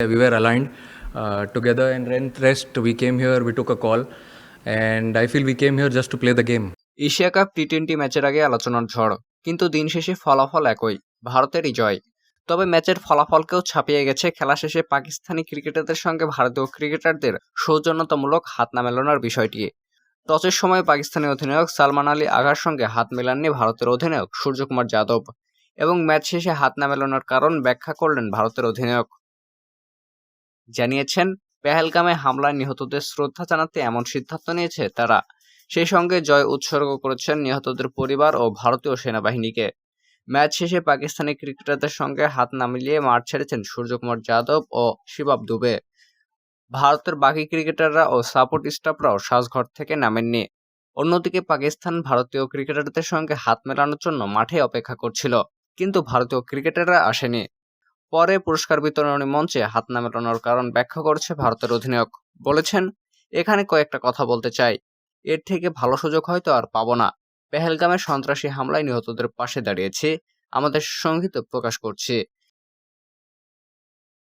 We were aligned uh, together and then rest. We came here, we took a call, and I feel we came here just to play the game. Asia cup T twenty ম্যাচের আগে আলোচনার ঝড় কিন্তু দিন শেষে ফলাফল একই ভারতেরই জয় তবে ম্যাচের ফলাফলকেও ছাপিয়ে গেছে খেলা শেষে পাকিস্তানি ক্রিকেটারদের সঙ্গে ভারতীয় ক্রিকেটারদের সৌজন্যতামূলক হাত না মেলানোর বিষয়টি টসের সময় পাকিস্তানি অধিনায়ক সালমান আলী আঘার সঙ্গে হাত মেলাননি ভারতের অধিনায়ক সূর্যকুমার যাদব এবং ম্যাচ শেষে হাত না মেলানোর কারণ ব্যাখ্যা করলেন ভারতের অধিনায়ক জানিয়েছেন, পেহেলগামে হামলায় নিহতদের শ্রদ্ধা জানাতে এমন সিদ্ধান্ত নিয়েছে তারা। সেই সঙ্গে জয় উৎসর্গ করেছেন নিহতদের পরিবার ও ভারতীয় সেনাবাহিনীকে। ম্যাচ শেষে পাকিস্তানি ক্রিকেটারদের সঙ্গে হাত না মিলিয়ে মাঠ ছেড়েছেন সূর্যকুমার যাদব ও শিবাব দুবে। ভারতের বাকি ক্রিকেটাররা ও সাপোর্ট স্টাফরাও সাজঘর থেকে নামেননি। অন্যদিকে পাকিস্তান ভারতীয় ক্রিকেটারদের সঙ্গে হাত মেলানোর জন্য মাঠে অপেক্ষা করছিল, কিন্তু ভারতীয় ক্রিকেটাররা আসেনি। পরে পুরস্কার বিতরণী মঞ্চে হাত না মেটানোর কারণ ব্যাখ্যা করছে ভারতের অধিনায়ক। বলেছেন, এখানে কয়েকটা কথা বলতে চাই। এর থেকে ভালো সুযোগ হয়তো আর পাবো না। পেহেলগামের সন্ত্রাসী হামলায় নিহতদের পাশে দাঁড়িয়েছে। আমাদের সংগীত প্রকাশ করছি।